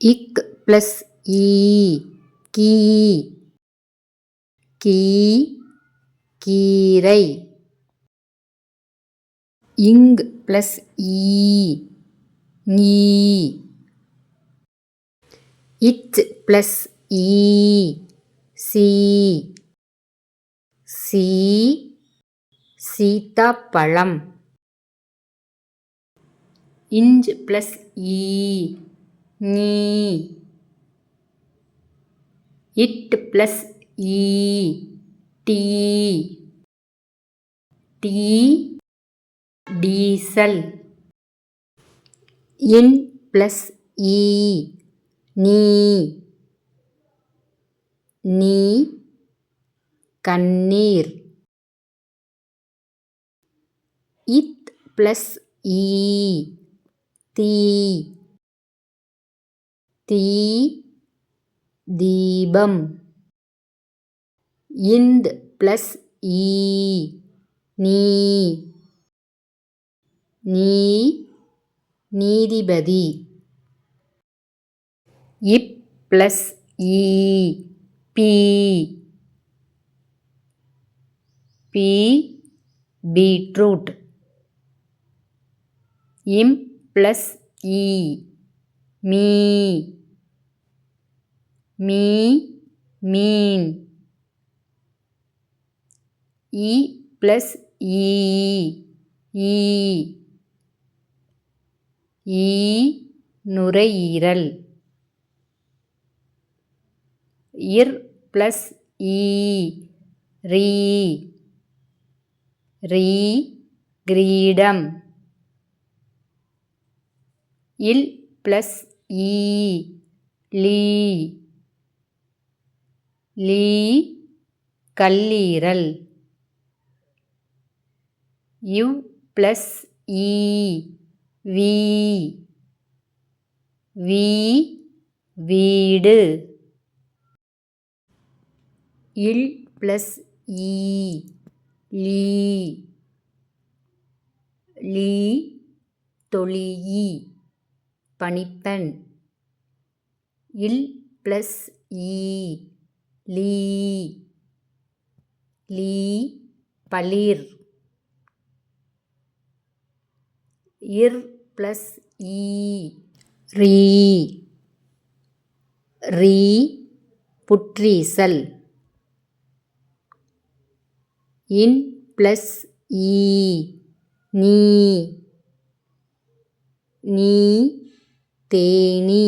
இக் ப்ளஸ் ஈ key key கீரை. இங் ப்ளஸ் ஈ நீ. இச் ப்ளஸ் ஈ சி. சி சீதாப்பழம். இஞ்ச் ப்ளஸ் ஈ. நீ. இட் ப்ளஸ் ஈ. டீ. டீ. டீசல். இன் ப்ளஸ் ஈ. நீ. நீ. கண்ணீர். இத் ப்ளஸ் ஈ. தீ. தீ தீபம். இந்த் ப்ளஸ் ஈ நீ. நீ நீதிபதி. இப் ப்ளஸ் ஈ பி. பி பீட்ரூட். இம் ப்ளஸ் ஈ. மீ. மீ. மீன். இ ப்ளஸ் ஈ ஈ ஈ நுரையீரல். இர் ப்ளஸ் ஈ ரீ. ரீ கிரீடம். இல் ப்ளஸ் ஈ லீ லீ கல்லீரல். யு ப்ளஸ் ஈ வி வி வீடு. இல் ப்ளஸ் ஈ லீ லீ தொழியி பணிப்பெண் இல் ப்ளஸ் ஈ. லீ. லீ. பளிர் இர் ப்ளஸ் ஈ. ரீ. ரீ. புற்றீசல். இன் ப்ளஸ் ஈ. நீ. நீ. తేని